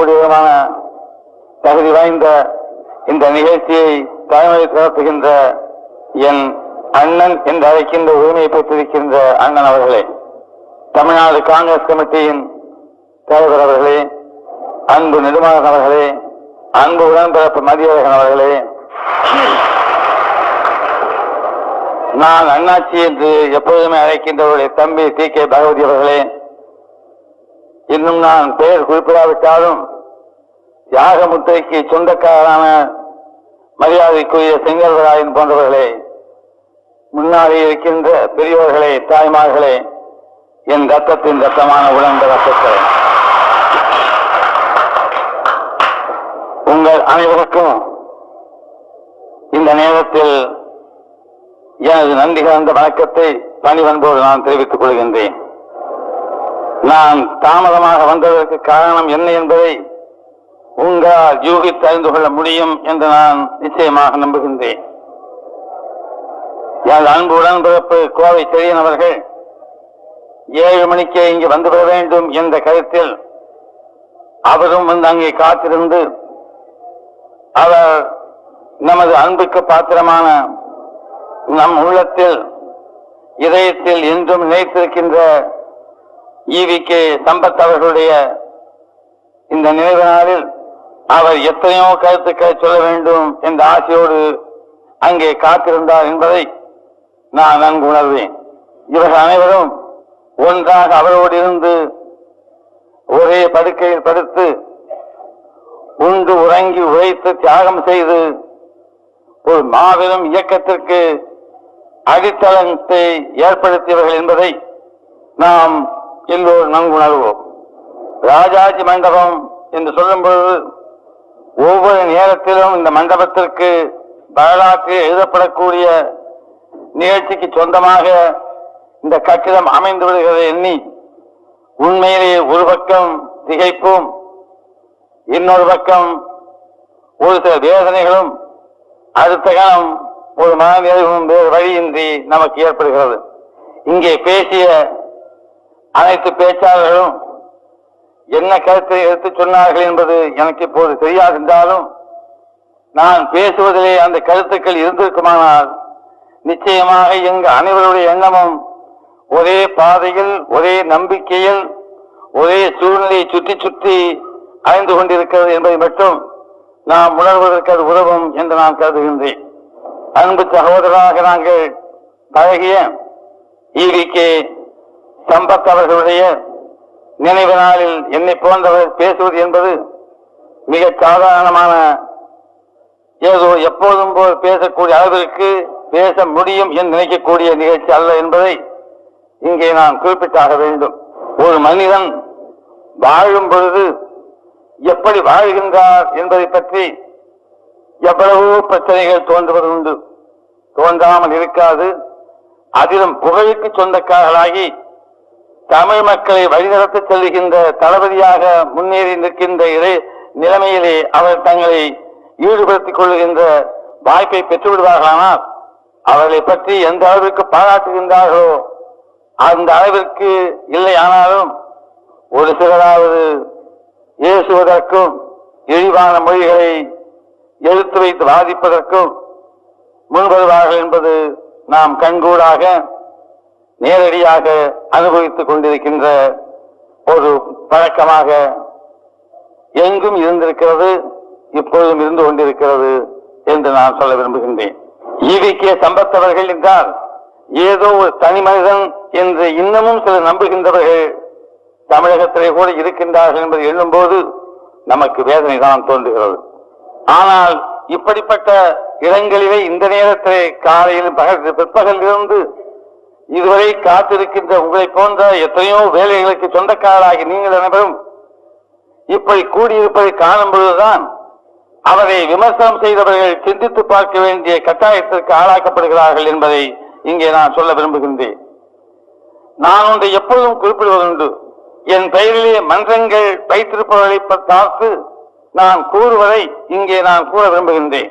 பாராட்டக்கூடியதுமான தகுதி வாய்ந்த இந்த நிகழ்ச்சியை தலைமை சிறப்புகின்ற என் அண்ணன் என்று அழைக்கின்ற உரிமையை பெற்றிருக்கின்ற அண்ணன் அவர்களே தமிழ்நாடு காங்கிரஸ் கமிட்டியின் தலைவர் அவர்களே அன்பு நெடுமாறன் அவர்களே அன்பு உடன்பிறப்பு மதியழகன் அவர்களே நான் அண்ணாச்சி என்று எப்போதுமே அழைக்கின்றவருடைய தம்பி டி கே பகவதி அவர்களே இன்னும் நான் பெயர் குறிப்பிடாவிட்டாலும் யாகமுத்திரைக்கு சொந்தக்காரரான மரியாதைக்குரிய செங்கல்வராயன் போன்றவர்களே முன்னாடி இருக்கின்ற பெரியோர்களே தாய்மார்களே என் ரத்தத்தின் ரத்தமான உழந்த ரத்தத்தை. உங்கள் அனைவருக்கும் இந்த நேரத்தில் எனது நன்றி கலந்த வணக்கத்தை பணிவன்போடு நான் தெரிவித்துக் கொள்கின்றேன். நான் தாமதமாக வந்ததற்கு காரணம் என்ன என்பதை உங்களால் யூகித்து அறிந்து கொள்ள முடியும் என்று நான் நிச்சயமாக நம்புகின்றேன். எனது அன்பு உடன்பிறப்பு கோவை செழியன் அவர்கள் ஏழு மணிக்கே இங்கு வந்துவிட வேண்டும் என்ற கருத்தில் அவரும் வந்து அங்கே காத்திருந்து அவர் நமது அன்புக்கு பாத்திரமான நம் உள்ளத்தில் இதயத்தில் என்றும் நினைத்திருக்கின்ற ஈவி கே சம்பத் அவர்களுடைய இந்த நினைவு நாளில் அவர் எத்தனையோ கருத்துக்களை சொல்ல வேண்டும் என்ற ஆசையோடு அங்கே காத்திருந்தார் என்பதை நான் நன்கு உணர்வேன். இவர்கள் அனைவரும் ஒன்றாக அவரோடு இருந்து ஒரே படுக்கையில் படுத்து உண்டு உறங்கி உழைத்து தியாகம் செய்து ஒரு மாபெரும் இயக்கத்திற்கு அடித்தளத்தை ஏற்படுத்தியவர்கள் என்பதை நாம் எல்லோரும் நன்கு ராஜாஜி மண்டபம் என்று சொல்லும் பொழுது ஒவ்வொரு நேரத்திலும் இந்த மண்டபத்திற்கு வரலாற்று எழுதப்படக்கூடிய நிகழ்ச்சிக்கு சொந்தமாக இந்த கட்டிடம் அமைந்து விடுகிறது எண்ணி உண்மையிலேயே ஒரு பக்கம் திகைப்பும் இன்னொரு பக்கம் ஒரு சில வேதனைகளும் அடுத்த கணம் ஒரு மனநிறைவும் வேறு வழியின்றி நமக்கு ஏற்படுகிறது. இங்கே பேசிய அனைத்து பேச்சாளர்களும் என்ன கருத்தை எடுத்துச் சொன்னார்கள் என்பது எனக்கு இப்போது தெரியாது என்றாலும் நான் பேசுவதிலே அந்த கருத்துக்கள் இருந்திருக்குமானால் நிச்சயமாக எங்கள் அனைவருடைய எண்ணமும் ஒரே பாதையில் ஒரே நம்பிக்கையில் ஒரே சூழ்நிலையை சுற்றி சுற்றி அடைந்து கொண்டிருக்கிறது என்பதை மட்டும் நாம் உணர்வதற்கு அது உதவும் என்று நான் கருதுகின்றேன். அன்பு சகோதரராக நாங்கள் பழகிய ஈவிக்கே சம்பத் அவர்களுடைய நினைவு நாளில் என்னை போன்றவர் பேசுவது என்பது மிக சாதாரணமான ஏதோ எப்போதும் போல் பேசக்கூடிய அளவிற்கு பேச முடியும் என்று நினைக்கக்கூடிய நிகழ்ச்சி அல்ல என்பதை இங்கே நான் குறிப்பிட்டாக வேண்டும். ஒரு மனிதன் வாழும் பொழுது எப்படி வாழ்கின்றார் என்பதை பற்றி எவ்வளவோ பிரச்சனைகள் தோன்றுவது உண்டு. தோன்றாமல் இருக்காது. அதிலும் புகழுக்கு சொந்தக்காரர்களாகி தமிழ் மக்களை வழிநடத்தி செல்கின்ற தளபதியாக முன்னேறி நிற்கின்ற இடை நிலைமையிலே அவர் தங்களை ஈடுபடுத்திக் கொள்ளுகின்ற வாய்ப்பை பெற்றுவிடுவார்களானால் அவர்களை பற்றி எந்த அளவிற்கு பாராட்டுகின்றார்களோ அந்த அளவிற்கு இல்லை ஆனாலும் ஒரு சிலராவது இயேசுவதற்கும் இழிவான மொழிகளை எடுத்து வைத்து வாதிப்பதற்கும் முன்வருவார்கள் என்பது நாம் கண்கூடாக நேரடியாக அனுபவித்துக் கொண்டிருக்கின்ற ஒரு பழக்கமாக எங்கும் இருந்திருக்கிறது இப்பொழுதும் இருந்து கொண்டிருக்கிறது என்று நான் சொல்ல விரும்புகின்றேன். ஈவிக்கே சம்பத்தவர்கள் என்றால் ஏதோ ஒரு தனி மனிதன் என்று இன்னமும் சிலர் நம்புகின்றவர்கள் தமிழகத்திலே கூட இருக்கின்றார்கள் என்பதை எண்ணும்போது நமக்கு வேதனை தான் தோன்றுகிறது. ஆனால் இப்படிப்பட்ட இடங்களிலே இந்த நேரத்திலே காலையில் பகல் பிற்பகல் இருந்து இதுவரை காத்திருக்கின்ற உங்களை போன்ற எத்தனையோ வேலைகளுக்கு சொந்தக்காரராகி நீங்கள் அனைவரும் இப்படி கூடியிருப்பதை காணும் பொழுதுதான் அவரை விமர்சனம் செய்தவர்கள் சிந்தித்து பார்க்க வேண்டிய கட்டாயத்திற்கு ஆளாக்கப்படுகிறார்கள் என்பதை இங்கே நான் சொல்ல விரும்புகின்றேன். நான் ஒன்றை எப்பொழுதும் குறிப்பிடுவதுண்டு. என் பெயரிலே மன்றங்கள் வைத்திருப்பவர்களை பார்த்து நான் கூறுவதை இங்கே நான் கூற விரும்புகின்றேன்.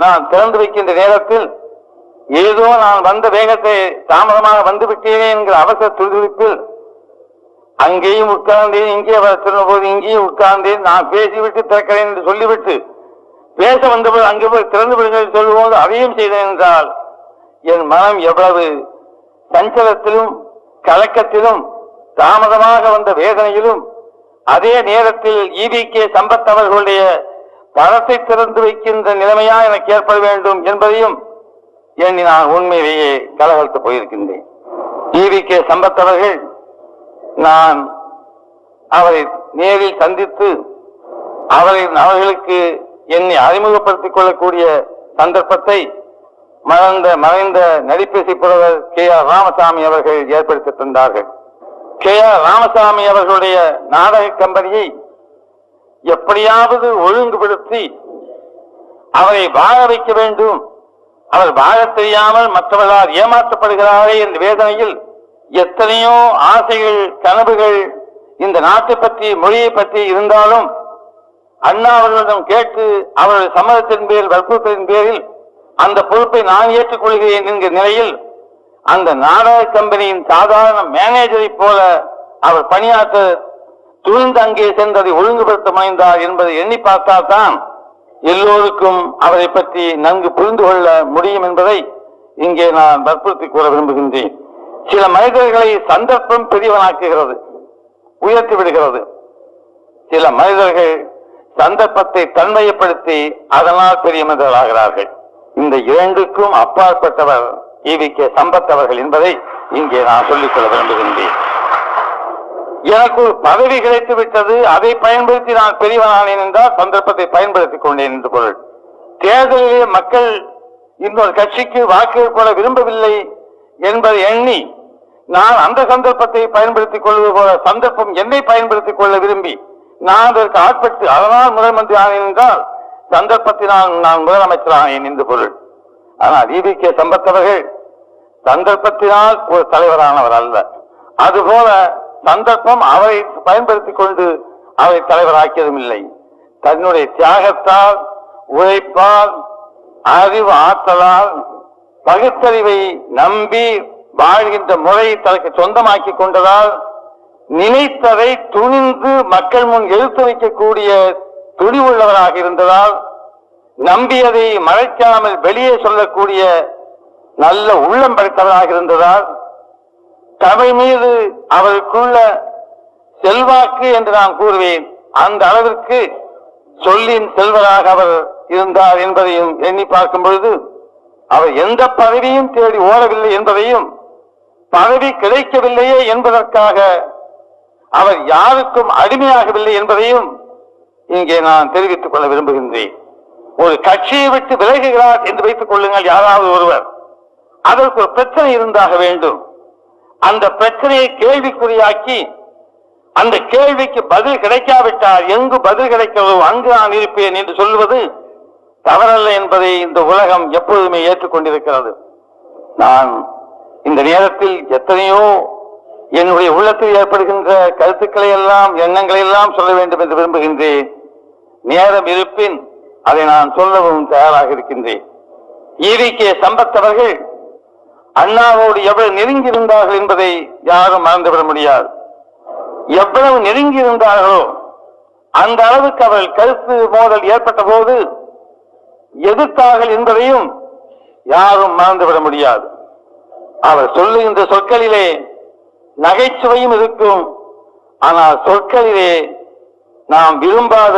நான் திறந்து வைக்கின்ற நேரத்தில் ஏதோ நான் வந்த வேகத்தை தாமதமாக வந்து விட்டேனே என்கிற அவசர துடிதுடிப்பில் அங்கேயும் உட்கார்ந்தேன் இங்கே வர சொன்னபோது இங்கேயும் உட்கார்ந்தேன். நான் பேசிவிட்டு திறக்கிறேன் என்று சொல்லிவிட்டு பேச வந்தபோது அங்கே போய் திறந்து விடுங்கள் என்று சொல்லும்போது அதையும் செய்தேன் என்றால் என் மனம் எவ்வளவு சஞ்சலத்திலும் கலக்கத்திலும் தாமதமாக வந்த வேதனையிலும் அதே நேரத்தில் ஈவிகே சம்பத் அவர்களுடைய பணத்தை திறந்து வைக்கின்ற நிலைமையா எனக்கு ஏற்பட வேண்டும் என்பதையும் எண்ணி நான் உண்மையிலேயே கலகலத்து போயிருக்கின்றேன். ஈவிகே சம்பத் அவர்கள் நான் அவரை நேரில் சந்தித்து அவரை அவர்களுக்கு என்னை அறிமுகப்படுத்திக் கொள்ளக்கூடிய சந்தர்ப்பத்தை மறந்த மறைந்த நடிப்பேசி புலவர் கே. ஆர். ராமசாமி அவர்கள் ஏற்படுத்தி தந்தார்கள். கே. ஆர். ராமசாமி அவர்களுடைய நாடக கம்பெனியை எப்படியாவது ஒழுங்குபடுத்தி அவரை வாழ வைக்க வேண்டும். அவர் வாழ தெரியாமல் மற்றவர்களால் ஏமாற்றப்படுகிறாரே என்ற வேதனையில் எத்தனையோ ஆசைகள் கனவுகள் இந்த நாட்டை பற்றி மொழியை பற்றி இருந்தாலும் அண்ணா அவர்களிடம் கேட்டு அவருடைய சம்மதத்தின் பேரில் வற்புறுத்தலின் பேரில் அந்த பொறுப்பை நான் ஏற்றுக்கொள்கிறேன் என்கிற நிலையில் அந்த நாடக கம்பெனியின் சாதாரண மேனேஜரை போல அவர் பணியாற்ற துணிந்து அங்கே சென்றதை ஒழுங்குபடுத்த முனைந்தார் என்பதை எண்ணி பார்த்தால்தான் எல்லோருக்கும் அவரை பற்றி நன்கு புரிந்து கொள்ள முடியும் என்பதை இங்கே நான் வற்புறுத்தி கூற விரும்புகின்றேன். சில மனிதர்களை சந்தர்ப்பம் பெரியவனாக்குகிறது உயர்த்தி விடுகிறது. சில மனிதர்கள் சந்தர்ப்பத்தை தன்மையப்படுத்தி அதனால் பெரிய மனிதர்களாகிறார்கள் இந்த இரண்டுக்கும் அப்பாற்பட்டவர் ஈவி கே சம்பத் அவர்கள் என்பதை இங்கே நான் சொல்லிக்கொள்ள விரும்புகின்றேன். எனக்கு ஒரு பதவி கிடைத்து விட்டது அதை பயன்படுத்தி நான் பெரியவனானேன் என்றால் சந்தர்ப்பத்தை பயன்படுத்திக் கொண்டேன் என்று பொருள். தேர்தலிலே மக்கள் இன்னொரு கட்சிக்கு வாக்கு போட விரும்பவில்லை என்பதை எண்ணி நான் அந்த சந்தர்ப்பத்தை பயன்படுத்திக் கொள்வது போல சந்தர்ப்பம் என்னை பயன்படுத்திக் கொள்ள விரும்பி நான் அதற்கு ஆட்பட்டு அதனால் முதலமைச்சர் ஆனேன் என்றால் சந்தர்ப்பத்தினால் நான் முதலமைச்சரானேன் என்று பொருள். ஆனால் ஈவி கே. சம்பத்தவர்கள் சந்தர்ப்பத்தினால் ஒரு தலைவரானவர் அல்ல. அதுபோல சந்தர்ப்பம் அவரை பயன்படுத்திக் கொண்டு அவரை தலைவராக்கியதும் இல்லை. தன்னுடைய தியாகத்தால் உழைப்பால் அறிவு ஆற்றலால் பகுத்தறிவை நம்பி வாழ்கின்ற முறையை தனக்கு சொந்தமாக்கி கொண்டதால் நினைத்ததை துணிந்து மக்கள் முன் எழுத்து வைக்கக்கூடிய துணிவுள்ளவராக இருந்ததால் நம்பியதை மறைக்காமல் வெளியே சொல்லக்கூடிய நல்ல உள்ளம் படைத்தவராக இருந்ததால் தமிழ் மீது அவருக்குள்ள செல்வாக்கு என்று நான் கூறுவேன். அந்த அளவிற்கு சொல்லின் செல்வராக அவர் இருந்தார் என்பதையும் எண்ணி பார்க்கும் பொழுது அவர் எந்த பதவியும் தேடி ஓடவில்லை என்பதையும் பதவி கிடைக்கவில்லையே என்பதற்காக அவர் யாருக்கும் அடிமையாகவில்லை என்பதையும் இங்கே நான் தெரிவித்துக் கொள்ள விரும்புகின்றேன். ஒரு கட்சியை விட்டு விலகுகிறார் என்று வைத்துக் கொள்ளுங்கள் யாராவது ஒருவர். அதற்கு ஒரு பிரச்சனை இருந்தாக வேண்டும். அந்த பிரச்சனையை கேள்விக்குறியாக்கி அந்த கேள்விக்கு பதில் கிடைக்காவிட்டால் எங்கு பதில் கிடைக்கிறதோ அங்கு நான் இருப்பேன் என்று சொல்வது தவறல்ல என்பதை இந்த உலகம் எப்போதுமே ஏற்றுக்கொண்டிருக்கிறது. நான் இந்த நேரத்தில் எத்தனையோ என்னுடைய உள்ளத்தில் ஏற்படுகின்ற கருத்துக்களை எல்லாம் எண்ணங்களை எல்லாம் சொல்ல வேண்டும் என்று விரும்புகின்றேன். நேரம் இருப்பின் அதை நான் சொல்லவும் தயாராக இருக்கின்றேன். ஈவி கே சம்பத் அவர்கள் அண்ணாவோடு எவ்வளவு நெருங்கி இருந்தார்கள் என்பதை யாரும் மறந்துவிட முடியாது. எவ்வளவு நெருங்கி இருந்தார்களோ அந்த அளவுக்கு அவர்கள் கருத்து மோதல் ஏற்பட்ட போது எதிர்த்தார்கள் என்பதையும் யாரும் மறந்துவிட முடியாது. அவர் சொல்லுகின்ற சொற்களிலே நகைச்சுவையும் இருக்கும். ஆனால் சொற்களிலே நாம் விரும்பாத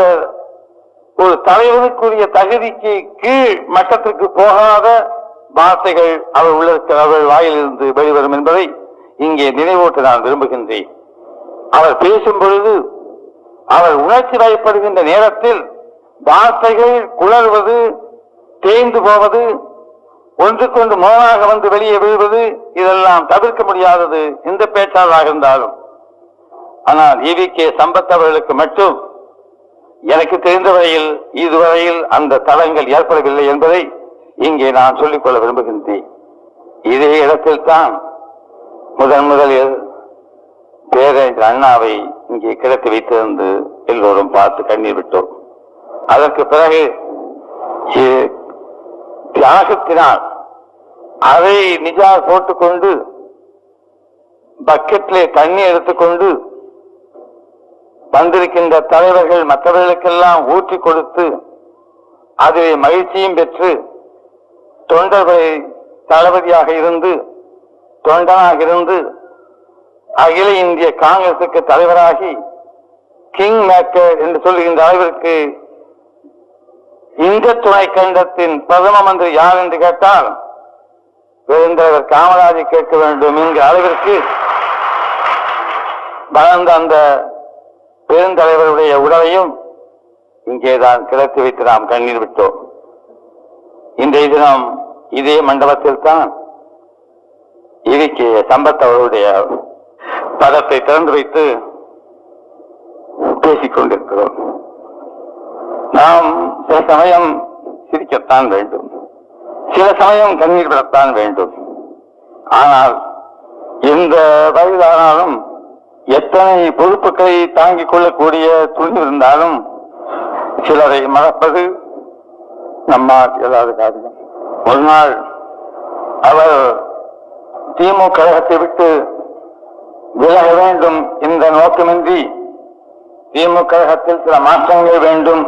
ஒரு தலைவனுக்குரிய தகுதிக்கு கீழ் மட்டத்திற்கு போகாத வார்த்தைகள் அவர் உள்ள அவர்கள் வாயிலிருந்து வெளிவரும் என்பதை இங்கே நினைவூட்ட நான் விரும்புகின்றேன். அவர் பேசும் பொழுது அவர் உணர்ச்சி வயப்படுகின்ற நேரத்தில் வார்த்தைகள் குளறுவது தேய்ந்து போவது ஒன்றுக்கொன்று மோனாக வந்து வெளியே விழுவது இதெல்லாம் தவிர்க்க முடியாதது எந்த பேச்சாளராக இருந்தாலும். ஆனால் இவி கே. சம்பத் அவர்களுக்கு மட்டும் எனக்கு தெரிந்த வரையில் இதுவரையில் அந்த தளங்கள் ஏற்படவில்லை என்பதை இங்கே நான் சொல்லிக்கொள்ள விரும்புகின்றேன். இதே இடத்தில் தான் முதன் முதலில் பேரறிஞர் அண்ணாவை இங்கே கிடத்தி வைத்திருந்து எல்லோரும் பார்த்து கண்ணீர் விட்டோம். அதற்கு பிறகு தியாகத்தினால் அதை நிஜா போட்டுக்கொண்டு பக்கெட்டிலே தண்ணி எடுத்துக்கொண்டு வந்திருக்கின்ற தலைவர்கள் மற்றவர்களுக்கெல்லாம் ஊற்றி கொடுத்து அதிலே மகிழ்ச்சியும் பெற்று தொண்டர்களை தளபதியாக இருந்து தொண்டனாக இருந்து அகில இந்திய காங்கிரசுக்கு தலைவராகி கிங் மேக்கர் என்று சொல்லுகின்ற அளவிற்கு இந்த துணை கண்டத்தின் பிரதம மந்திரி யார் என்று கேட்டால் பெருந்தலைவர் காமராஜை கேட்க வேண்டும் என்கிற அளவிற்கு வளர்ந்த அந்த பெருந்தலைவருடைய உடலையும் இங்கேதான் கிடத்து வைத்து நாம் கண்ணீர் விட்டோம். இன்றைய தினம் இதே மண்டபத்தில் தான் இவிக்கு சம்பத் அவருடைய பதத்தை திறந்து வைத்து பேசிக் கொண்டிருக்கிறோம் நாம் சில சமயம் சிரிக்கத்தான் வேண்டும். சில சமயம் கண்ணீர் விடத்தான் வேண்டும். ஆனால் எந்த வயதானாலும் எத்தனை பொறுப்புகளை தாங்கிக் கொள்ளக்கூடிய துணி இருந்தாலும் சிலரை மறப்பது நம்மால் இயலாத காரியம். ஒரு நாள் அவர் திமுக கழகத்தை விட்டு விலக வேண்டும் என்ற நோக்கமின்றி திமுக கழகத்தில் சில மாற்றங்கள் வேண்டும்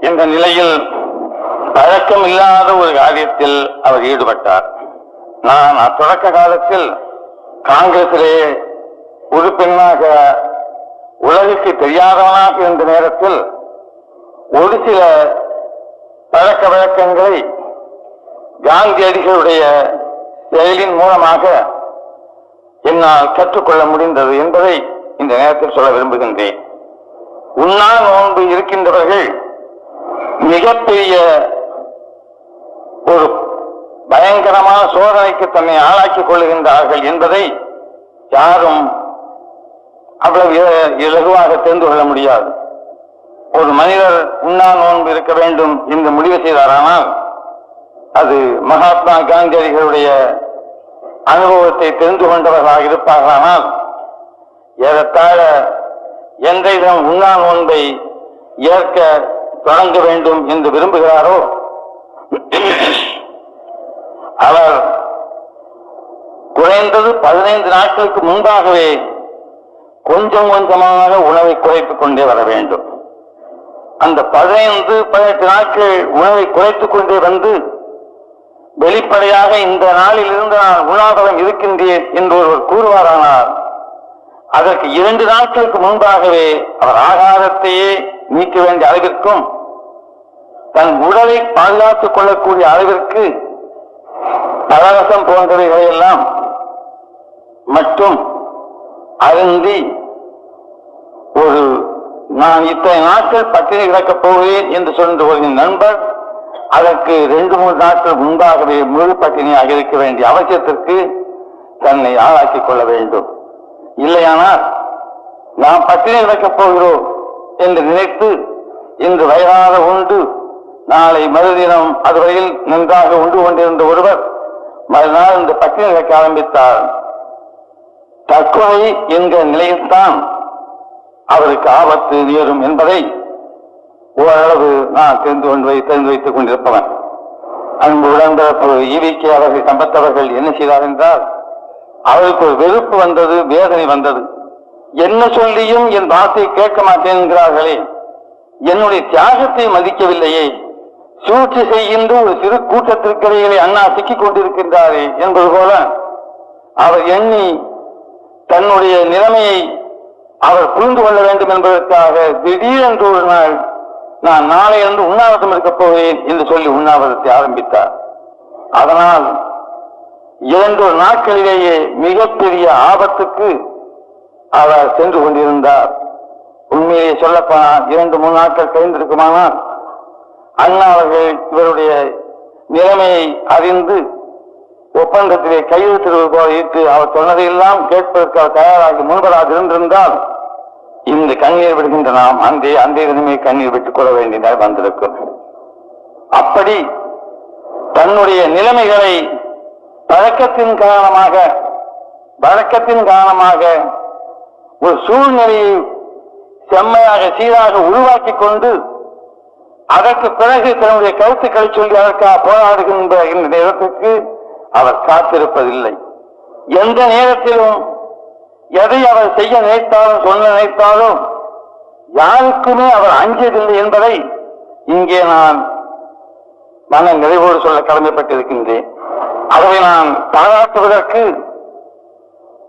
என்ற நிலையில் பழக்கம் இல்லாத ஒரு காரியத்தில் அவர் ஈடுபட்டார். நான் அத்தொடக்க காலத்தில் காங்கிரசிலே உறுப்பினராக உலகுக்கு தெரியாதவனாக இருந்த நேரத்தில் ஒரு சில பழக்க வழக்கங்களை காந்தியடிகளுடைய செயலின் மூலமாக என்னால் கற்றுக்கொள்ள முடிந்தது என்பதை இந்த நேரத்தில் சொல்ல விரும்புகின்றேன். உண்ணா நோன்பு இருக்கின்றவர்கள் மிகப்பெரிய ஒரு பயங்கரமான சோதனைக்கு தன்னை ஆளாக்கிக் கொள்ளுகின்றார்கள் என்பதை யாரும் அவ்வளவு இலகுவாக தெரிந்து கொள்ள முடியாது. ஒரு மனிதர் உண்ணா நோன்பு இருக்க வேண்டும் என்று முடிவு செய்தாரானால் அது மகாத்மா காந்தியடிகளுடைய அனுபவத்தை தெரிந்து கொண்டவர்களாக இருப்பார்களானால் ஏறத்தாழ எந்த உண்ணான் உண்ணா நோன்பை ஏற்க தொடங்க வேண்டும் என்று விரும்புகிறாரோ? அவர் குறைந்தது பதினைந்து நாட்களுக்கு முன்பாகவே கொஞ்சம் கொஞ்சமாக உணவை குறைத்துக் கொண்டே வர வேண்டும். அந்த பதினைந்து பதினெட்டு நாட்கள் உணவை குறைத்துக் கொண்டே வந்து வெளிப்படையாக இந்த நாளில் இருந்து நான் உண்ணாவிரதம் இருக்கின்றேன் என்று ஒருவர் கூறுவாரானார் அதற்கு இரண்டு நாட்களுக்கு முன்பாகவே அவர் ஆகாரத்தையே நீக்க வேண்டிய அளவிற்கும் தன் உடலை பாதுகாத்துக் கொள்ளக்கூடிய அளவிற்கு பலரசம் போன்றவைகளை எல்லாம் மட்டும் அருந்தி ஒரு நான் இத்தனை நாட்கள் பட்டினி கிடக்கப் போகிறேன் என்று சொன்ன ஒரு நண்பர் அதற்கு ரெண்டு மூணு நாட்கள் முன்பாகவே முழு பட்டினியாக இருக்க வேண்டிய அவசியத்திற்கு தன்னை ஆளாக்கிக் கொள்ள வேண்டும். இல்லையானால் நாம் பட்டினி கிடக்கப் போகிறோம் என்று நினைத்து இன்று வயதான உண்டு நாளை மறுதினம் அதுவரையில் நன்றாக உண்டு கொண்டிருந்த ஒருவர் மறுநாள் இந்த பட்டினி வைக்க ஆரம்பித்தார். தற்கொலை என்கிற நிலையில்தான் அவருக்கு ஆபத்து நேரும் என்பதை ஓரளவு நான் தெரிந்து கொண்டு வை- தெரிந்து வைத்துக் கொண்டிருப்பவன். அன்பு உடன்பிறப்பு ஈவிக்கு அவர்கள் சம்பத்தவர்கள் என்ன செய்தார் என்றால் அவருக்கு ஒரு வெறுப்பு வந்தது வேதனை வந்தது. என்ன சொல்லியும் என் வார்த்தையை கேட்க மாட்டேன் என்கிறார்களே. என்னுடைய தியாகத்தை மதிக்கவில்லையே. சூழ்ச்சி செய்கின்ற ஒரு சிறு கூட்டத்திற்கிடையிலே அண்ணா சிக்கிக் கொண்டிருக்கின்றாரே என்பது போல அவர் எண்ணி தன்னுடைய நிலைமையை அவர் புரிந்து கொள்ள வேண்டும் என்பதற்காக திடீரென்று ஒரு நாள் நான் நாளை இருந்து உண்ணாவிரதம் இருக்கப் போகிறேன் என்று சொல்லி உண்ணாவிரதத்தை ஆரம்பித்தார். அதனால் இரண்டு நாட்களிலேயே மிகப்பெரிய ஆபத்துக்கு அவர் சென்று கொண்டிருந்தார். உண்மையை சொல்லப்போனால் இரண்டு மூணு நாட்கள் கழிந்திருக்குமானால் அண்ணா அவர்கள் இவருடைய நிலைமையை அறிந்து ஒப்பந்தத்திலே கையெழுத்திடுவது போல இருக்கு. அவர் சொன்னதையெல்லாம் கேட்பதற்கு அவர் தயாராகி முன்பதாக இருந்திருந்தால் இந்த கண்ணீர் விடுகின்ற நாம் அந்த அந்த தினமே கண்ணீர் விட்டுக் கொள்ள வேண்டியதாக வந்திருக்கும். அப்படி தன்னுடைய நிலைமைகளை பழக்கத்தின் காரணமாக வழக்கத்தின் காரணமாக ஒரு சூழ்நிலையை செம்மையாக சீராக உருவாக்கி கொண்டு அதற்கு பிறகு தன்னுடைய கருத்துக்களை சொல்லி அதற்காக போராடுகின்ற இந்த நேரத்துக்கு அவர் காத்திருப்பதில்லை. எந்த நேரத்திலும் எதை அவர் செய்ய நினைத்தாலும் சொல்ல நினைத்தாலும் யாருக்குமே அவர் அஞ்சியதில்லை என்பதை இங்கே நான் மன நிறைவோடு சொல்ல கடமைப்பட்டிருக்கின்றேன். அவரை நான் பாராட்டுவதற்கு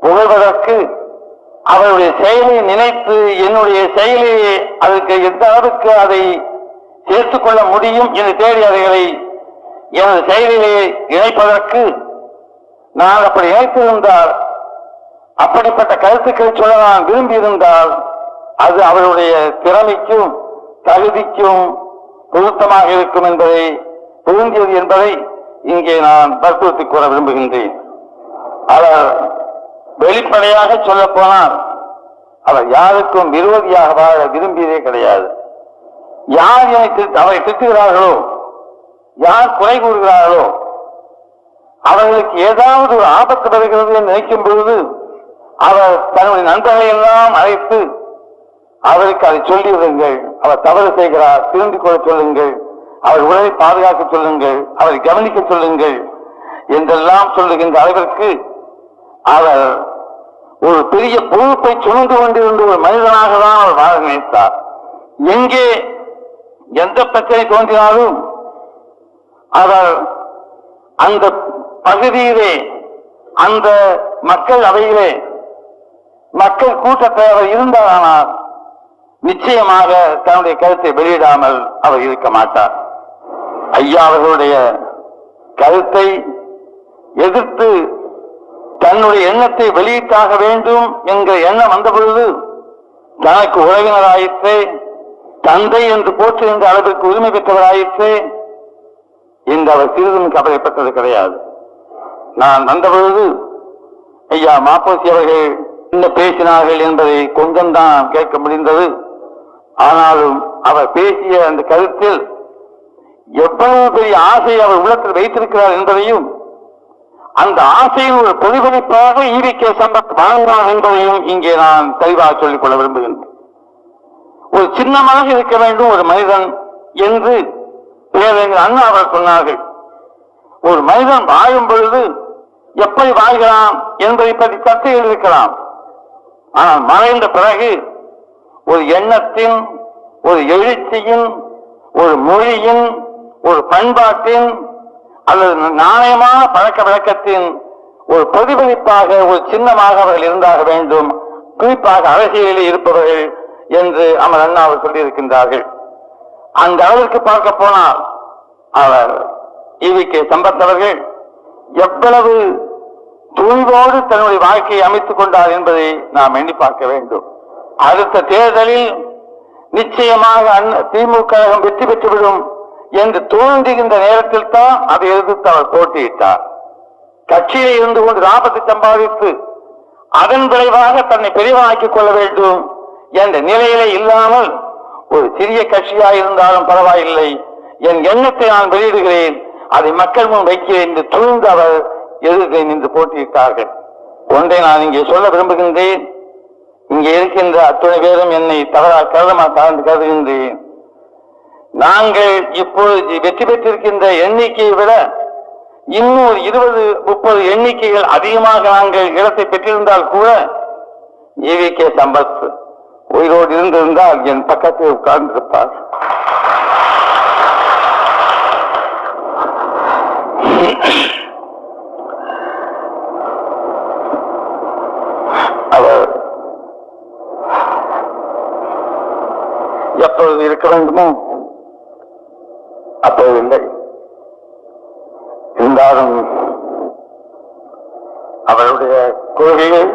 புகழ்வதற்கு அவருடைய செயலை நினைத்து என்னுடைய செயலை அதற்கு எந்த அளவுக்கு அதை சேர்த்துக் கொள்ள முடியும் என்று தேடி அவைகளை எனது செயலிலே இணைப்பதற்கு நான் அப்படி இணைத்திருந்தால் அப்படிப்பட்ட கருத்துக்களை சொல்ல நான் விரும்பியிருந்தால் அது அவருடைய திறமைக்கும் தகுதிக்கும் பொருத்தமாக இருக்கும் என்பதை பொருந்தியது என்பதை இங்கே நான் வற்புறுத்திக் கூற விரும்புகின்றேன். அவர் வெளிப்படையாக சொல்ல போனால் அவர் யாருக்கும் விரோதியாக வாழ விரும்பியதே கிடையாது. யார் அவரை திட்டுகிறார்களோ யார் குறை கூறுகிறார்களோ அவர்களுக்கு ஏதாவது ஒரு ஆபத்து வருகிறது என்று நினைக்கும் பொழுது அவர் தன்னுடைய நண்பர்களை எல்லாம் அழைத்து அவருக்கு அதை சொல்லிவிடுங்கள். அவர் தவறு செய்கிறார் திருந்திக் கொள்ள சொல்லுங்கள். அவர் உடலை பாதுகாக்க சொல்லுங்கள். அவரை கவனிக்க சொல்லுங்கள் என்றெல்லாம் சொல்லுகின்ற அளவிற்கு அவர் ஒரு பெரிய பொறுப்பை சுமந்து கொண்டிருந்த ஒரு மனிதனாக தான் அவர் வாழ நினைத்தார். எங்கே எந்த பிரச்சனை தோன்றினாலும் அவர் அந்த பகுதியிலே அந்த மக்கள் அவையிலே மக்கள் கூட்டத்தை அவர் நிச்சயமாக தன்னுடைய கருத்தை வெளியிடாமல் அவர் இருக்க மாட்டார். ஐயா அவர்களுடைய கருத்தை எதிர்த்து தன்னுடைய எண்ணத்தை வெளியிட்டாக வேண்டும் என்கிற எண்ணம் வந்தபொழுது தனக்கு உறவினராயிற்றே தந்தை என்று போற்றுகின்ற அளவிற்கு உரிமை பெற்றவராயிற்றே என்று அவர் சிறிதும் கவலைப்பட்டது கிடையாது. நான் வந்த பொழுது ஐயா மாப்போசி அவர்கள் என்ன பேசினார்கள் என்பதை கொஞ்சம்தான் கேட்க முடிந்தது. ஆனாலும் அவர் பேசிய அந்த கருத்தில் எவ்வளவு பெரிய ஆசை அவர் உள்ளத்தில் வைத்திருக்கிறார் என்பதையும் அந்த ஆசையின் ஒரு பிரதிபலிப்பாக ஈவிகே சம்பத் வாழ்ந்தார் என்பதையும் இங்கே நான் தெளிவாக சொல்லிக் கொள்ள விரும்புகின்றேன். ஒரு சின்னமாக இருக்க வேண்டும் ஒரு மனிதன் என்று பேரறிஞர் அண்ணா அவர் சொன்னார்கள். ஒரு மனிதன் வாழும் பொழுது எப்படி வாழ்கிறான் என்பதை பற்றி சர்ச்சைகள் இருக்கலாம். ஆனால் மறைந்த பிறகு ஒரு எண்ணத்தின் ஒரு எழுச்சியின் ஒரு மொழியின் ஒரு பண்பாட்டின் அல்லது நாணயமான பழக்க வழக்கத்தின் ஒரு பிரதிபலிப்பாக ஒரு சின்னமாக அவர்கள் இருந்தாக வேண்டும். குறிப்பாக அரசியலில் இருப்பவர்கள் என்று அமர் அண்ணா அவர் சொல்லியிருக்கின்றார்கள். அந்த அளவிற்கு பார்க்க போனால் அவர் ஈவிகே சம்பத் அவர்கள் எவ்வளவு துணிவோடு தன்னுடைய வாழ்க்கையை அமைத்துக் கொண்டார் என்பதை நாம் எண்ணி பார்க்க வேண்டும். அடுத்த தேர்தலில் நிச்சயமாக திமுக கழகம் வெற்றி பெற்றுவிடும் என்று தோன்றுகின்ற நேரத்தில் தான் அதை எதிர்த்து அவர் போட்டியிட்டார். கட்சியிலே இருந்து கொண்டு லாபத்தை சம்பாதித்து அதன் விளைவாக தன்னை பெரிவாக்கிக் கொள்ள வேண்டும் என்ற நிலையிலே இல்லாமல் ஒரு சிறிய கட்சியாக இருந்தாலும் பரவாயில்லை என் எண்ணத்தை நான் வெளியிடுகிறேன் அதை மக்கள் முன் வைக்கிறேன் என்று துணிந்து அவர் எதிர்த்து நின்று போட்டியிட்டார்கள். ஒன்றை நான் இங்கே சொல்ல விரும்புகின்றேன். இங்கே இருக்கின்ற அத்துணை பேரும் என்னை தவறா கருதமா சார்ந்து கருதுகின்றேன். நாங்கள் இப்பொழுது வெற்றி பெற்றிருக்கின்ற எண்ணிக்கையை விட இன்னும் ஒரு இருபது முப்பது எண்ணிக்கைகள் அதிகமாக நாங்கள் இடத்தை பெற்றிருந்தால் கூட ஏவிகே சம்பத் உயிரோடு இருந்திருந்தால் என் பக்கத்தில் உட்கார்ந்திருப்பார். அவர் எப்பொழுது இருக்க வேண்டுமோ அப்போது இல்லை. இருந்தாலும் அவருடைய கொள்கையை